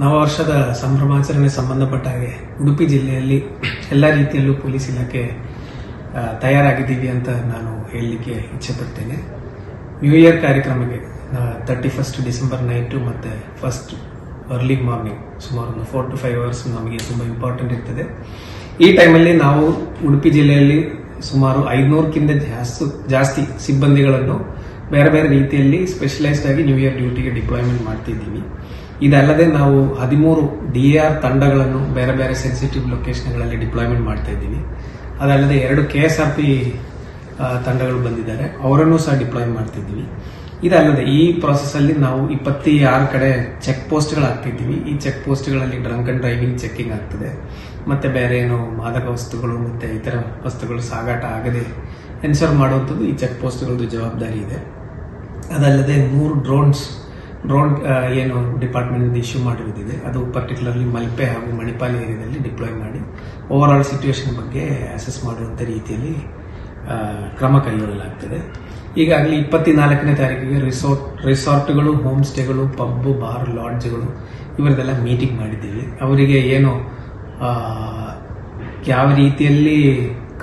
ನವವರ್ಷದ ಸಂಭ್ರಮಾಚರಣೆ ಸಂಬಂಧಪಟ್ಟ ಹಾಗೆ ಉಡುಪಿ ಜಿಲ್ಲೆಯಲ್ಲಿ ಎಲ್ಲ ರೀತಿಯಲ್ಲೂ ಪೊಲೀಸ್ ಇಲಾಖೆ ತಯಾರಾಗಿದ್ದೀವಿ ಅಂತ ನಾನು ಹೇಳಲಿಕ್ಕೆ ಇಚ್ಛೆ ಪಡ್ತೇನೆ ನ್ಯೂ ಇಯರ್ ಕಾರ್ಯಕ್ರಮಕ್ಕೆ ತರ್ಟಿ ಫಸ್ಟ್ ಡಿಸೆಂಬರ್ ನೈಟು ಮತ್ತು ಫಸ್ಟ್ ಅರ್ಲಿ ಮಾರ್ನಿಂಗ್ ಸುಮಾರು ಒಂದು ಫೋರ್ ಟು ಫೈವ್ ಅವರ್ಸ್ ನಮಗೆ ತುಂಬ ಇಂಪಾರ್ಟೆಂಟ್ ಇರ್ತದೆ. ಈ ಟೈಮಲ್ಲಿ ನಾವು ಉಡುಪಿ ಜಿಲ್ಲೆಯಲ್ಲಿ ಸುಮಾರು ಐದುನೂರಕ್ಕಿಂತ ಜಾಸ್ತಿ ಜಾಸ್ತಿ ಸಿಬ್ಬಂದಿಗಳನ್ನು ಬೇರೆ ಬೇರೆ ರೀತಿಯಲ್ಲಿ ಸ್ಪೆಷಲೈಸ್ಡ್ ಆಗಿ ನ್ಯೂ ಇಯರ್ ಡ್ಯೂಟಿಗೆ ಡಿಪ್ಲಾಯ್ಮೆಂಟ್ ಮಾಡ್ತಿದ್ದೀವಿ. ಇದಲ್ಲದೆ ನಾವು ಹದಿಮೂರು ಡಿ ಆರ್ ತಂಡಗಳನ್ನು ಬೇರೆ ಬೇರೆ ಸೆನ್ಸಿಟಿವ್ ಲೊಕೇಶನ್ಗಳಲ್ಲಿ ಡಿಪ್ಲಾಯ್ಮೆಂಟ್ ಮಾಡ್ತಾ ಇದ್ದೀವಿ. ಅದಲ್ಲದೆ ಎರಡು ಕೆ ಎಸ್ ಆರ್ ಪಿ ತಂಡಗಳು ಬಂದಿದ್ದಾರೆ. ಅವರನ್ನು ಸಹ ಡಿಪ್ಲಾಯ್ ಮಾಡ್ತಿದ್ದೀವಿ ಇದಲ್ಲದೆ ಈ ಪ್ರಾಸೆಸಲ್ಲಿ ನಾವು ಇಪ್ಪತ್ತಿ ಆರು ಕಡೆ ಚೆಕ್ ಪೋಸ್ಟ್ಗಳು ಹಾಕ್ತಿದ್ದೀವಿ ಈ ಚೆಕ್ ಪೋಸ್ಟ್ಗಳಲ್ಲಿ ಡ್ರಂಕ್ ಅಂಡ್ ಡ್ರೈವಿಂಗ್ ಚೆಕ್ಕಿಂಗ್ ಆಗ್ತದೆ. ಮತ್ತೆ ಬೇರೆ ಏನು ಮಾದಕ ವಸ್ತುಗಳು ಮತ್ತೆ ಇತರ ವಸ್ತುಗಳು ಸಾಗಾಟ ಆಗದೆ ಎನ್ಸರ್ವ್ ಮಾಡುವಂಥದ್ದು ಈ ಚೆಕ್ ಪೋಸ್ಟ್ಗಳದ್ದು ಜವಾಬ್ದಾರಿ ಇದೆ. ಅದಲ್ಲದೆ ಮೂರು ಡ್ರೋನ್ಸ್ ಡ್ರೋನ್ ಏನು ಡಿಪಾರ್ಟ್ಮೆಂಟ್ ಇಶ್ಯೂ ಮಾಡಿರುವುದಿದೆ. ಅದು ಪರ್ಟಿಕ್ಯುಲರ್ಲಿ ಮಲ್ಪೆ ಹಾಗೂ ಮಣಿಪಾಲ್ ಏರಿಯಾದಲ್ಲಿ ಡಿಪ್ಲಾಯ್ ಮಾಡಿ ಓವರ್ ಆಲ್ ಸಿಚುವೇಶನ್ ಬಗ್ಗೆ ಅಸೆಸ್ ಮಾಡುವಂಥ ರೀತಿಯಲ್ಲಿ ಕ್ರಮ ಕೈಗೊಳ್ಳಲಾಗ್ತದೆ. ಈಗಾಗಲೇ ಇಪ್ಪತ್ನಾಲ್ಕನೇ ತಾರೀಕಿಗೆ ರಿಸೋರ್ಟ್ ರಿಸಾರ್ಟ್ಗಳು ಹೋಮ್ ಸ್ಟೇಗಳು ಪಬ್ ಬಾರ್ ಲಾಡ್ಜ್ಗಳು ಇವರದೆಲ್ಲ ಮೀಟಿಂಗ್ ಮಾಡಿದ್ದೀವಿ. ಅವರಿಗೆ ಏನು ಯಾವ ರೀತಿಯಲ್ಲಿ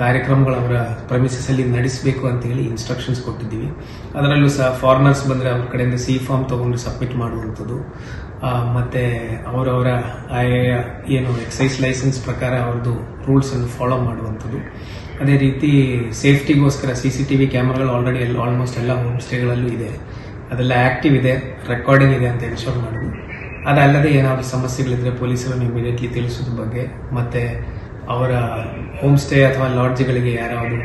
ಕಾರ್ಯಕ್ರಮಗಳು ಅವರ ಪ್ರಮಿಸಸ್ ಅಲ್ಲಿ ನಡೆಸಬೇಕು ಅಂತ ಹೇಳಿ ಇನ್ಸ್ಟ್ರಕ್ಷನ್ಸ್ ಕೊಟ್ಟಿದ್ದೀವಿ. ಅದರಲ್ಲೂ ಸಹ ಫಾರಿನರ್ಸ್ ಬಂದರೆ ಅವ್ರ ಕಡೆಯಿಂದ ಸಿ ಫಾರ್ಮ್ ತೊಗೊಂಡು ಸಬ್ಮಿಟ್ ಮಾಡುವಂಥದ್ದು. ಮತ್ತು ಅವರವರ ಏನು ಎಕ್ಸೈಸ್ ಲೈಸೆನ್ಸ್ ಪ್ರಕಾರ ಅವ್ರದ್ದು ರೂಲ್ಸನ್ನು ಫಾಲೋ ಮಾಡುವಂಥದ್ದು. ಅದೇ ರೀತಿ ಸೇಫ್ಟಿಗೋಸ್ಕರ ಸಿ ಸಿ ಟಿ ವಿ ಕ್ಯಾಮ್ರಾಗಳು ಆಲ್ರೆಡಿ ಎಲ್ಲ ಆಲ್ಮೋಸ್ಟ್ ಎಲ್ಲ ಹೋಮ್ ಸ್ಟೇಗಳಲ್ಲೂ ಇದೆ. ಅದೆಲ್ಲ ಆ್ಯಕ್ಟಿವ್ ಇದೆ ರೆಕಾರ್ಡಿಂಗ್ ಇದೆ ಅಂತ ಎನ್ಶೋರ್ ಮಾಡೋದು. ಅದಲ್ಲದೆ ಏನಾದರೂ ಸಮಸ್ಯೆಗಳಿದ್ರೆ ಪೊಲೀಸರನ್ನು ಇಮಿಡಿಯೇಟ್ಲಿ ತಿಳಿಸೋದ್ರ ಬಗ್ಗೆ, ಮತ್ತೆ ಅವರ ಹೋಮ್ ಸ್ಟೇ ಅಥವಾ ಲಾಡ್ಜ್ಗಳಿಗೆ ಯಾರಾದರೂ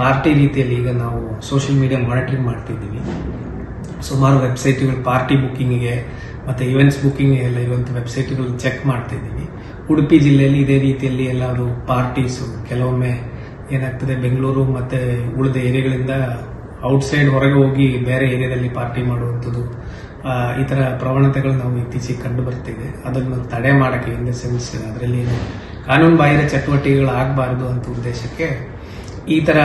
ಪಾರ್ಟಿ ರೀತಿಯಲ್ಲಿ ಈಗ ನಾವು ಸೋಷಿಯಲ್ ಮೀಡಿಯಾ ಮಾನಿಟ್ರಿಂಗ್ ಮಾಡ್ತಿದ್ದೀವಿ. ಸುಮಾರು ವೆಬ್ಸೈಟ್ಗಳು ಪಾರ್ಟಿ ಬುಕ್ಕಿಂಗಿಗೆ ಮತ್ತು ಇವೆಂಟ್ಸ್ ಬುಕ್ಕಿಂಗ್ ಎಲ್ಲ ಇರುವಂಥ ವೆಬ್ಸೈಟ್ಗಳು ಚೆಕ್ ಮಾಡ್ತಿದ್ದೀವಿ. ಉಡುಪಿ ಜಿಲ್ಲೆಯಲ್ಲಿ ಇದೇ ರೀತಿಯಲ್ಲಿ ಎಲ್ಲಾದರೂ ಪಾರ್ಟೀಸು ಕೆಲವೊಮ್ಮೆ ಏನಾಗ್ತದೆ, ಬೆಂಗಳೂರು ಮತ್ತು ಉಳಿದ ಏರಿಯಾಗಳಿಂದ ಔಟ್ಸೈಡ್ ಹೊರಗೆ ಹೋಗಿ ಬೇರೆ ಏರಿಯಾದಲ್ಲಿ ಪಾರ್ಟಿ ಮಾಡುವಂಥದ್ದು ಈ ಥರ ಪ್ರವಣತೆಗಳು ನಾವು ಇತ್ತೀಚೆಗೆ ಕಂಡು ಬರ್ತಿದೆ. ಅದನ್ನು ತಡೆ ಮಾಡೋಕ್ಕೆ ಇನ್ ದ ಸೆನ್ಸ್ ಅದರಲ್ಲಿ ಕಾನೂನು ಬಾಹಿರ ಚಟುವಟಿಕೆಗಳು ಆಗಬಾರ್ದು ಅಂತ ಉದ್ದೇಶಕ್ಕೆ ಈ ಥರ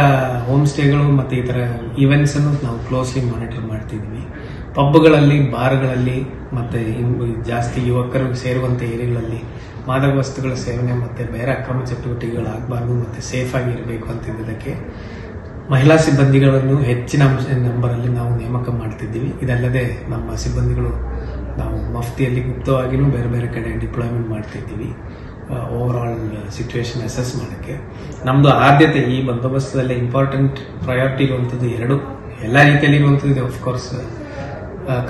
ಹೋಮ್ ಸ್ಟೇಗಳು ಮತ್ತೆ ಈ ಥರ ಇವೆಂಟ್ಸ್ ಅನ್ನು ನಾವು ಕ್ಲೋಸ್ಲಿ ಮಾನಿಟರ್ ಮಾಡ್ತಿದ್ದೀವಿ ಪಬ್ಗಳಲ್ಲಿ, ಬಾರ್ಗಳಲ್ಲಿ ಮತ್ತೆ ಜಾಸ್ತಿ ಯುವಕರು ಸೇರುವಂತ ಏರಿಯಾಗಳಲ್ಲಿ ಮಾದಕ ವಸ್ತುಗಳ ಸೇವನೆ ಮತ್ತೆ ಬೇರೆ ಅಕ್ರಮ ಚಟುವಟಿಕೆಗಳು ಆಗಬಾರ್ದು ಮತ್ತೆ ಸೇಫ್ ಆಗಿ ಇರಬೇಕು ಅಂತ ಇದ್ದದಕ್ಕೆ ಮಹಿಳಾ ಸಿಬ್ಬಂದಿಗಳನ್ನು ಹೆಚ್ಚಿನ ನಂಬರಲ್ಲಿ ನಾವು ನೇಮಕ ಮಾಡ್ತಿದ್ದೀವಿ. ಇದಲ್ಲದೆ ನಮ್ಮ ಸಿಬ್ಬಂದಿಗಳು ನಾವು ಮಫ್ತಿಯಲ್ಲಿ ಗುಪ್ತವಾಗಿಯೂ ಬೇರೆ ಬೇರೆ ಕಡೆ ಡಿಪ್ಲಾಯ್ಮೆಂಟ್ ಮಾಡ್ತಿದ್ದೀವಿ. ಓವರ್ ಆಲ್ ಸಿಚುವೇಶನ್ ಅಸೆಸ್ ಮಾಡೋಕ್ಕೆ. ನಮ್ಮದು ಆದ್ಯತೆ ಈ ಬಂದೋಬಸ್ತದಲ್ಲಿ ಇಂಪಾರ್ಟೆಂಟ್ ಪ್ರಯಾರಿಟಿ ಇರುವಂಥದ್ದು ಎರಡು. ಎಲ್ಲ ರೀತಿಯಲ್ಲಿ ಇರುವಂಥದ್ದು ಇದೆ ಆಫ್ಕೋರ್ಸ್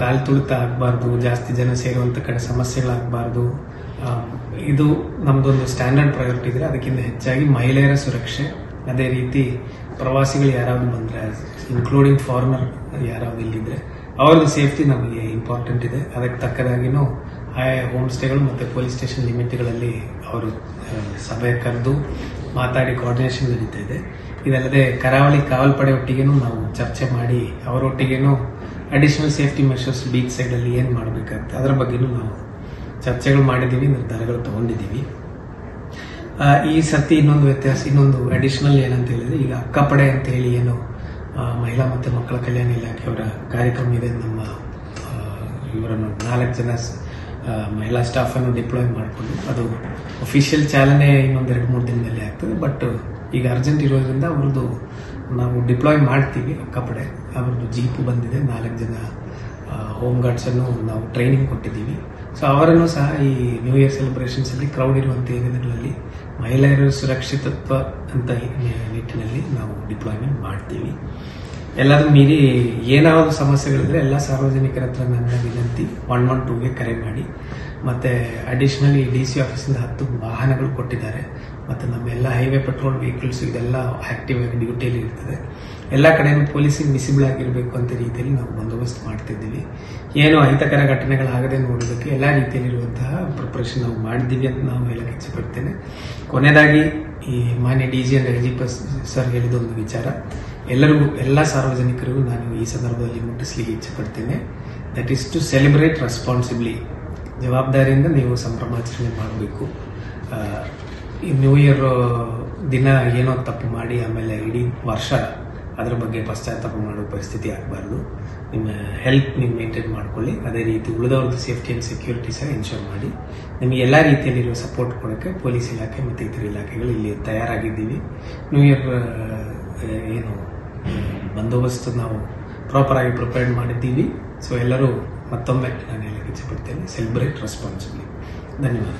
ಕಾಲು ತುಳಿತ ಆಗಬಾರ್ದು, ಜಾಸ್ತಿ ಜನ ಸೇರುವಂಥ ಕಡೆ ಸಮಸ್ಯೆಗಳಾಗಬಾರ್ದು. ಇದು ನಮ್ಮದೊಂದು ಸ್ಟ್ಯಾಂಡರ್ಡ್ ಪ್ರಯಾರಿಟಿ ಇದೆ ಅದಕ್ಕಿಂತ ಹೆಚ್ಚಾಗಿ ಮಹಿಳೆಯರ ಸುರಕ್ಷೆ. ಅದೇ ರೀತಿ ಪ್ರವಾಸಿಗಳು ಯಾರಾದ್ರು ಬಂದರೆ ಇನ್ಕ್ಲೂಡಿಂಗ್ ಫಾರಿನರ್ ಯಾರಾದ್ರು ಇಲ್ಲಿದ್ದರೆ ಅವ್ರದ್ದು ಸೇಫ್ಟಿ ನಮಗೆ ಇಂಪಾರ್ಟೆಂಟ್ ಇದೆ. ಅದಕ್ಕೆ ತಕ್ಕದಾಗಿನೂ ಆಯಾ ಹೋಮ್ ಸ್ಟೇಗಳು ಮತ್ತು ಪೊಲೀಸ್ ಸ್ಟೇಷನ್ ಲಿಮಿಟ್ಗಳಲ್ಲಿ ಅವರು ಸಭೆ ಕರೆದು ಮಾತಾಡಿ ಕೋಆರ್ಡಿನೇಷನ್ ನಡೀತಾ ಇದೆ. ಇದಲ್ಲದೆ ಕರಾವಳಿ ಕಾವಲ್ಪಡೆ ಒಟ್ಟಿಗೆನೂ ನಾವು ಚರ್ಚೆ ಮಾಡಿ ಅವರೊಟ್ಟಿಗೇನು ಅಡಿಷನಲ್ ಸೇಫ್ಟಿ ಮೆಷರ್ಸ್ ಬೀಚ್ ಸೈಡಲ್ಲಿ ಏನು ಮಾಡಬೇಕಂತ, ಅದರ ಬಗ್ಗೆನೂ ನಾವು ಚರ್ಚೆಗಳು ಮಾಡಿದ್ದೀವಿ, ನಿರ್ಧಾರಗಳು ತೊಗೊಂಡಿದ್ದೀವಿ. ಈ ಸತಿ ಇನ್ನೊಂದು ವ್ಯತ್ಯಾಸ, ಇನ್ನೊಂದು ಅಡಿಷನಲ್ ಏನಂತ ಹೇಳಿದ್ರೆ, ಈಗ ಅಕ್ಕಪಡೆ ಅಂತ ಹೇಳಿ ಏನು ಮಹಿಳಾ ಮತ್ತು ಮಕ್ಕಳ ಕಲ್ಯಾಣ ಇಲಾಖೆಯವರ ಕಾರ್ಯಕ್ರಮ ಇದೆ ನಮ್ಮ ಇವರನ್ನು ನಾಲ್ಕು ಜನ ಮಹಿಳಾ ಸ್ಟಾಫನ್ನು ಡಿಪ್ಲಾಯ್ ಮಾಡಿಕೊಂಡು ಅದು ಅಫಿಷಿಯಲ್ ಚಾಲನೆ ಇನ್ನೊಂದು ಎರಡು ಮೂರು ದಿನದಲ್ಲಿ ಆಗ್ತದೆ ಬಟ್ ಈಗ ಅರ್ಜೆಂಟ್ ಇರೋದ್ರಿಂದ ಅವ್ರದ್ದು ನಾವು ಡಿಪ್ಲಾಯ್ ಮಾಡ್ತೀವಿ ಅಕ್ಕಪಡೆ ಅವ್ರದ್ದು ಜೀಪ್ ಬಂದಿದೆ, ನಾಲ್ಕು ಜನ ಹೋಮ್ ಗಾರ್ಡ್ಸನ್ನು ನಾವು ಟ್ರೈನಿಂಗ್ ಕೊಟ್ಟಿದ್ದೀವಿ. ಸೊ ಅವರನ್ನು ಸಹ ಈ ನ್ಯೂ ಇಯರ್ ಸೆಲೆಬ್ರೇಷನ್ಸಲ್ಲಿ ಕ್ರೌಡ್ ಇರುವಂಥ ಏರಿಯಾಗಳಲ್ಲಿ ಮಹಿಳೆಯರ ಸುರಕ್ಷಿತತ್ವ ಅಂತ ನಿಟ್ಟಿನಲ್ಲಿ ನಾವು ಡಿಪ್ಲಾಯ್ಮೆಂಟ್ ಮಾಡ್ತೀವಿ. ಎಲ್ಲದೂ ಮೀರಿ ಏನಾದರೂ ಸಮಸ್ಯೆಗಳಿದ್ರೆ ಎಲ್ಲ ಸಾರ್ವಜನಿಕರ ಹತ್ರ ನನ್ನ ವಿನಂತಿ ಒನ್ ಒನ್ ಟೂಗೆ ಕರೆ ಮಾಡಿ. ಮತ್ತೆ ಅಡಿಷನಲಿ ಡಿ ಸಿ ಆಫೀಸಿಂದ ಹತ್ತು ವಾಹನಗಳು ಕೊಟ್ಟಿದ್ದಾರೆ. ಮತ್ತು ನಮ್ಮ ಎಲ್ಲ ಹೈವೇ ಪೆಟ್ರೋಲ್ ವೆಹಿಕಲ್ಸ್ ಇದೆಲ್ಲ ಆಕ್ಟಿವ್ ಆಗಿ ಡ್ಯೂಟಿಯಲ್ಲಿ ಇರ್ತದೆ. ಎಲ್ಲ ಕಡೆಯೂ ಪೊಲೀಸಿಗೆ ವಿಸಿಬಲ್ ಆಗಿರಬೇಕು ಅಂತ ರೀತಿಯಲ್ಲಿ ನಾವು ಬಂದೋಬಸ್ತ್ ಮಾಡ್ತಿದ್ದೀವಿ ಏನು ಅಹಿತಕರ ಘಟನೆಗಳಾಗದೆ ನೋಡೋದಕ್ಕೆ ಎಲ್ಲ ರೀತಿಯಲ್ಲಿರುವಂತಹ ಪ್ರಿಪ್ರೇಷನ್ ನಾವು ಮಾಡಿದ್ದೀವಿ ಅಂತ ನಾವು ಹೇಳಕ್ಕೆ ಇಚ್ಛೆಪಡ್ತೇನೆ. ಕೊನೆಯದಾಗಿ ಈ ಮಾನ್ಯ D G and G sir ಹೇಳಿದ ಒಂದು ವಿಚಾರ. ಎಲ್ಲರಿಗೂ, ಎಲ್ಲ ಸಾರ್ವಜನಿಕರಿಗೂ ನಾನು ಈ ಸಂದರ್ಭದಲ್ಲಿ ಮುಟ್ಟಿಸಲಿಕ್ಕೆ ಇಚ್ಛೆ ಪಡ್ತೇನೆ. That is to celebrate responsibly ಜವಾಬ್ದಾರಿಯಿಂದ ನೀವು ಸಂಭ್ರಮಾಚರಣೆ ಮಾಡಬೇಕು. ಈ ನ್ಯೂ ಇಯರ್ ದಿನ ಏನೋ ತಪ್ಪು ಮಾಡಿ, ಆಮೇಲೆ ಇಡೀ ವರ್ಷ ಅದರ ಬಗ್ಗೆ ಪಶ್ಚಾತ್ತಾಪ ಮಾಡೋ ಪರಿಸ್ಥಿತಿ ಆಗಬಾರ್ದು. ನಿಮ್ಮ ಹೆಲ್ತ್ ನೀವು ಮೇಂಟೈನ್ ಮಾಡ್ಕೊಳ್ಳಿ. ಅದೇ ರೀತಿ ಉಳಿದವ್ರದ್ದು ಸೇಫ್ಟಿ ಆ್ಯಂಡ್ ಸೆಕ್ಯೂರಿಟಿ ಸಹ ಎನ್ಶೋರ್ ಮಾಡಿ. ನಿಮಗೆ ಎಲ್ಲ ರೀತಿಯಲ್ಲಿರುವ ಸಪೋರ್ಟ್ ಕೊಡೋಕ್ಕೆ ಪೊಲೀಸ್ ಇಲಾಖೆ ಮತ್ತು ಇತರ ಇಲಾಖೆಗಳು ಇಲ್ಲಿ ತಯಾರಾಗಿದ್ದೀವಿ. ನ್ಯೂ ಇಯರ್ ಏನು ಬಂದೋಬಸ್ತ್ ನಾವು ಪ್ರಾಪರಾಗಿ ಪ್ರಿಪೇರ್ಡ್ ಮಾಡಿದ್ದೀವಿ ಸೊ ಎಲ್ಲರೂ ಮತ್ತೊಮ್ಮೆ ನಾನು ಹೇಳಕ್ಕೆ ಇಚ್ಛೆಪಡ್ತೇನೆ ಸೆಲೆಬ್ರೇಟ್ ರೆಸ್ಪಾನ್ಸಿಬ್ಲಿ ಧನ್ಯವಾದ